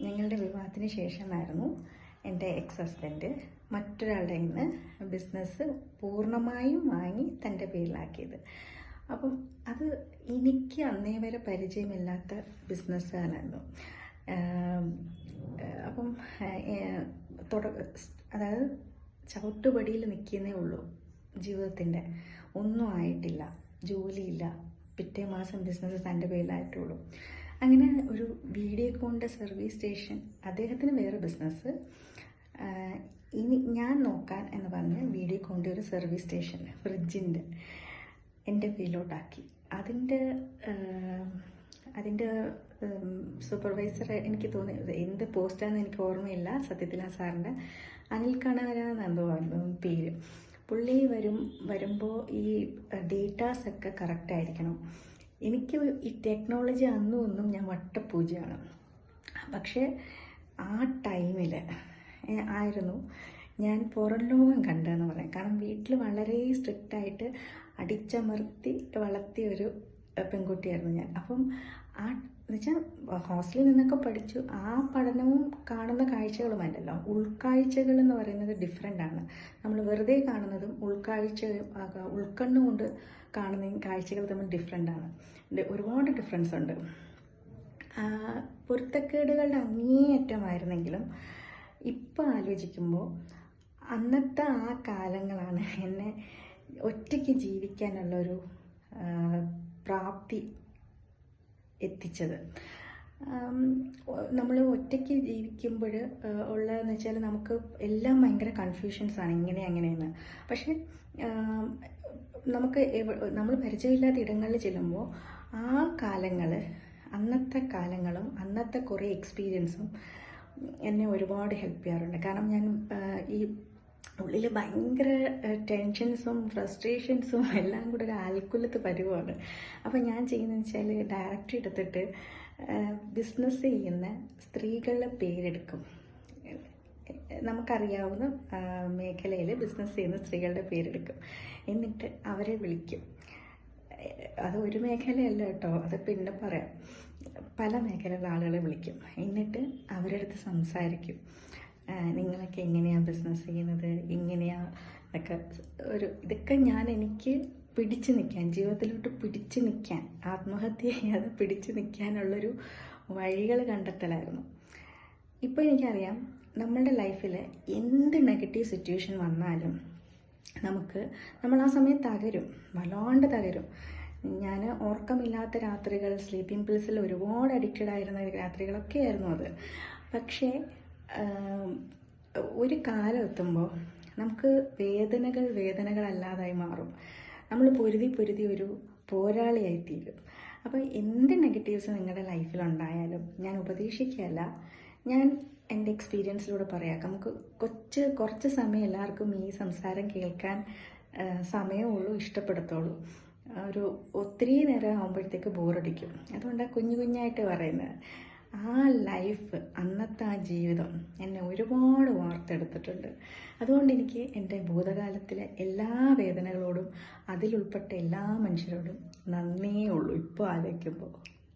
ഞങ്ങളുടെ വിവാഹത്തിന് ശേഷമായിരുന്നു എന്റെ എക്സ് ഹസ്ബൻഡ് മറ്റൊരാളുടെ നിന്ന് ബിസിനസ് പൂർണമായും വാങ്ങി തന്റെ പേരിലാക്കിയത്. അപ്പം അത് എനിക്ക് അന്നേ വരെ പരിചയമില്ലാത്ത ബിസിനസ്സുകാരായിരുന്നു അപ്പം തുടക്ക തുട അതായത് ചവിട്ടുപടിയിൽ നിൽക്കുന്നേ ഉള്ളൂ ജീവിതത്തിന്റെ. ഒന്നും ആയിട്ടില്ല. ജോലിയില്ല. പിറ്റേ മാസം ബിസിനസ് തന്റെ പേരിലായിട്ടുള്ളൂ. അങ്ങനെ ഒരു വീഡിയോകോണിന്റെ സർവീസ് സ്റ്റേഷൻ അദ്ദേഹത്തിന് വേറെ ബിസിനസ് ഇനി ഞാൻ നോക്കാൻ എന്ന് പറഞ്ഞ് വീഡിയോകോണിന്റെ ഒരു സർവീസ് സ്റ്റേഷൻ ഫ്രിഡ്ജിന്റെ എന്റെ പേരിലോട്ടാക്കി അതിന്റെ അതിന്റെ സൂപ്പർവൈസർ എനിക്ക് തോന്നി എന്ത് പോസ്റ്റാണെന്ന് എനിക്ക് ഓർമ്മയില്ല സത്യത്തിൽ ആ സാറിന്റെ അനിൽ കണവര എന്നെന്തോ പേര്. പുള്ളി വരും വരുമ്പോൾ ഈ ഡേറ്റാസ് ഒക്കെ കറക്റ്റ് ആയിരിക്കണം. എനിക്ക് ഈ ടെക്നോളജി അന്നും ഒന്നും ഞാൻ വട്ടപൂജയാണ്. പക്ഷേ ആ ടൈമിൽ ആയിരുന്നു ഞാൻ പുറം ലോകം കണ്ടതെന്ന് പറയാം. കാരണം വീട്ടിൽ വളരെ സ്ട്രിക്റ്റായിട്ട് അടിച്ചമർത്തി വളർത്തിയ ഒരു പെൺകുട്ടിയായിരുന്നു ഞാൻ. അപ്പം ആ എന്നുവെച്ചാൽ ഹോസ്റ്റലിൽ നിന്നൊക്കെ പഠിച്ചു. ആ പഠനവും കാണുന്ന കാഴ്ചകളും അല്ലല്ലോ ഉൾക്കാഴ്ചകൾ എന്ന് പറയുന്നത് ഡിഫറെന്റ് ആണ്. നമ്മൾ വെറുതെ കാണുന്നതും ഉൾക്കാഴ്ച ഉൾക്കണ്ണുകൊണ്ട് കാണുന്ന കാഴ്ചകൾ തമ്മിൽ ഡിഫറെന്റ് ആണ്. ഒരുപാട് ഡിഫറൻസ് ഉണ്ട്. പൊരുത്തക്കേടുകളുടെ അങ്ങേയറ്റമായിരുന്നെങ്കിലും ഇപ്പം ആലോചിക്കുമ്പോൾ അന്നത്തെ ആ കാലങ്ങളാണ് എന്നെ ഒറ്റയ്ക്ക് ജീവിക്കാനുള്ളൊരു പ്രാപ്തി എത്തിച്ചത്. നമ്മൾ ഒറ്റയ്ക്ക് ജീവിക്കുമ്പോൾ ഉള്ളതെന്ന് വെച്ചാൽ നമുക്ക് എല്ലാം ഭയങ്കര കൺഫ്യൂഷൻസാണ് ഇങ്ങനെ അങ്ങനെയെന്ന്. പക്ഷേ നമുക്ക് നമ്മൾ പരിചയമില്ലാത്ത ഇടങ്ങളിൽ ചെല്ലുമ്പോൾ ആ കാലങ്ങൾ അന്നത്തെ കാലങ്ങളും അന്നത്തെ കുറേ എക്സ്പീരിയൻസും എന്നെ ഒരുപാട് ഹെൽപ്പ് ചെയ്യാറുണ്ട്. കാരണം ഞാൻ ഈ ഉള്ളിൽ ഭയങ്കര ടെൻഷൻസും ഫ്രസ്ട്രേഷൻസും എല്ലാം കൂടെ ഒരു ആൽക്കുലത്ത് പരുവാണ് അപ്പോൾ ഞാൻ ചെയ്യുന്നതെന്ന് വെച്ചാൽ ഡയറക്റ്റ് എടുത്തിട്ട് ബിസിനസ് ചെയ്യുന്ന സ്ത്രീകളുടെ പേരെടുക്കും. നമുക്കറിയാവുന്ന മേഖലയിൽ ബിസിനസ് ചെയ്യുന്ന സ്ത്രീകളുടെ പേരെടുക്കും. എന്നിട്ട് അവരെ വിളിക്കും. അത് ഒരു മേഖലയല്ല കേട്ടോ അത് പിന്നെ പറയാം. പല മേഖലയിലുള്ള ആളുകളെ വിളിക്കും. എന്നിട്ട് അവരുടെ അടുത്ത് സംസാരിക്കും നിങ്ങളൊക്കെ എങ്ങനെയാണ് ബിസിനസ് ചെയ്യുന്നത്? എങ്ങനെയാ എന്നൊക്കെ ഒരു ഇതൊക്കെ ഞാൻ എനിക്ക് പിടിച്ചു നിൽക്കാൻ ജീവിതത്തിലോട്ട് പിടിച്ചു നിൽക്കാൻ ആത്മഹത്യ ചെയ്യാതെ പിടിച്ചു നിൽക്കാനുള്ളൊരു വഴികൾ കണ്ടെത്തലായിരുന്നു. ഇപ്പോൾ എനിക്കറിയാം നമ്മളുടെ ലൈഫിൽ എന്ത് നെഗറ്റീവ് സിറ്റുവേഷൻ വന്നാലും നമുക്ക് നമ്മൾ ആ സമയം തകരും വല്ലാണ്ട് തകരും. ഞാൻ ഓർക്കമില്ലാത്ത രാത്രികൾ സ്ലീപ്പിംഗ് പിൽസിൽ ഒരുപാട് അഡിക്റ്റഡ് ആയിരുന്ന രാത്രികളൊക്കെ ആയിരുന്നു അത്. പക്ഷേ ഒരു കാലം എത്തുമ്പോൾ നമുക്ക് വേദനകൾ വേദനകളല്ലാതായി മാറും. നമ്മൾ പൊരുതി പൊരുതി ഒരു പോരാളിയായി തീരും അപ്പോൾ എന്ത് നെഗറ്റീവ്സ് നിങ്ങളുടെ ലൈഫിൽ ഉണ്ടായാലും ഞാൻ ഉപദേശിക്കുകയല്ല. ഞാൻ എന്റെ എക്സ്പീരിയൻസിലൂടെ പറയാം. നമുക്ക് കൊച്ച് കുറച്ച് സമയം എല്ലാവർക്കും ഈ സംസാരം കേൾക്കാൻ സമയമുള്ളൂ ഇഷ്ടപ്പെടുത്തുള്ളൂ ഒരു ഒത്തിരി നേരം ആകുമ്പോഴത്തേക്ക് ബോറടിക്കും അതുകൊണ്ടാണ് കുഞ്ഞു കുഞ്ഞായിട്ട് പറയുന്നത്. ആ ലൈഫ് അന്നത്തെ ആ ജീവിതം എന്നെ ഒരുപാട് വാർത്തെടുത്തിട്ടുണ്ട്. അതുകൊണ്ട് എനിക്ക് എന്റെ ഭൂതകാലത്തിലെ എല്ലാ വേദനകളോടും അതിലുൾപ്പെട്ട എല്ലാ മനുഷ്യരോടും നന്ദിയേ ഉള്ളൂ ഇപ്പോൾ ആലോചിക്കുമ്പോൾ.